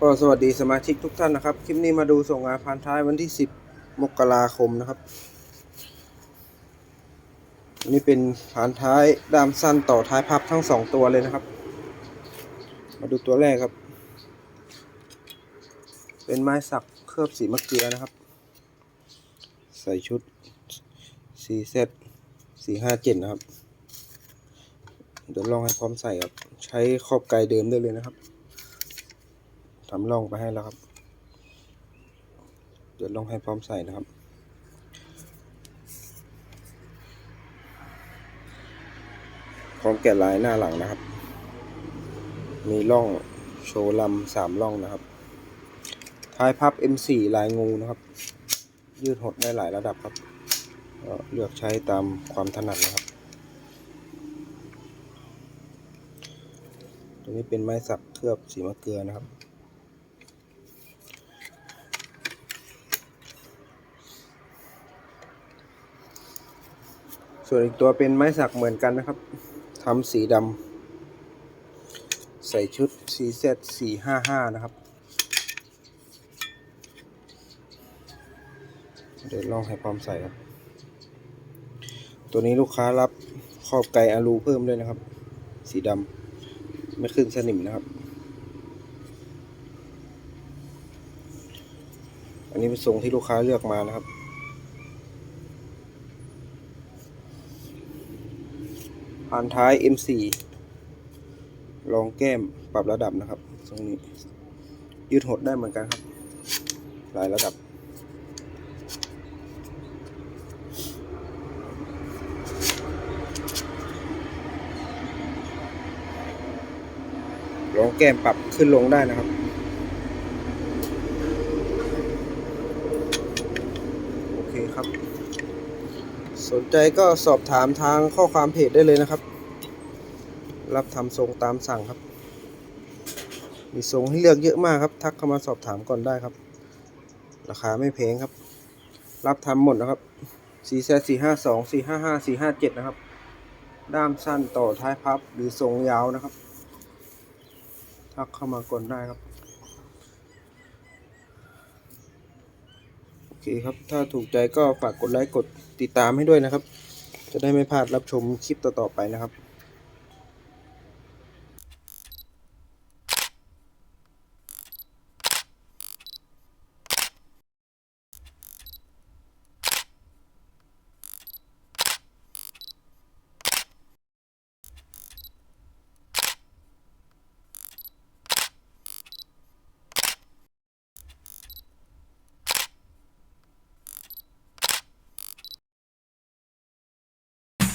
ก็สวัสดีสมาชิกทุกท่านนะครับ คลิปนี้มาดูส่งงานพันท้ายวันที่ 10 มกราคมนะครับนนี้เป็นผานท้ายด้ามสั้นต่อท้ายพับทั้งสองตัวเลยนะครับ มาดูตัวแรกครับ เป็นไม้สักเคลือบสีมะเกือนะครับ ใส่ชุด 4Z 457 นะครับ เดี๋ยวลองให้พร้อมใส่ครับ ใช้ขอบไกลเดิมได้เลยนะครับ ทำร่องไปให้แล้วครับเดี๋ยวลองให้พร้อมใส่นะครับ พร้อมแกะลายหน้าหลังนะครับ มีร่องโชว์ลำสามร่องนะครับ ท้ายพับ M4 ลายงูนะครับ ยืดหดได้หลายระดับครับ เลือกใช้ตามความถนัดนะครับ ตัวนี้เป็นไม้สักเคลือบสีมะเกลือนะครับ ส่วนอีกตัวเป็นไม้สักเหมือนกันนะครับทำสีดำใส่ชุด CZ 455 นะครับ เดี๋ยวลองให้พร้อมใส่ครับ ตัวนี้ลูกค้ารับขอบไกอลูเพิ่มด้วยนะครับ สีดำไม่ขึ้นสนิมนะครับ อันนี้เป็นทรงที่ลูกค้าเลือกมานะครับ ผ่านท้าย M4 รองแก้มปรับระดับนะครับ ตรงนี้ ยืดหดได้เหมือนกันครับ หลายระดับ รองแก้มปรับขึ้นลงได้นะครับโอเคครับ สนใจก็สอบถามทางข้อความเพจได้เลยนะครับ รับทำทรงตามสั่งครับ มีทรงให้เลือกเยอะมากครับ ทักเข้ามาสอบถามก่อนได้ครับ ราคาไม่แพงครับ รับทำหมดนะครับ4แซสี่ห้าสองสี่ห้าห้าสี่ห้าเจ็ดนะครับ ด้ามสั้นต่อท้ายพับหรือทรงยาวนะครับ ทักเข้ามาก่อนได้ครับ โอ เคครับ ถ้าถูกใจก็ฝากกดไลค์กดติดตามให้ด้วยนะครับ จะได้ไม่พลาดรับชมคลิปต่อๆไปนะครับ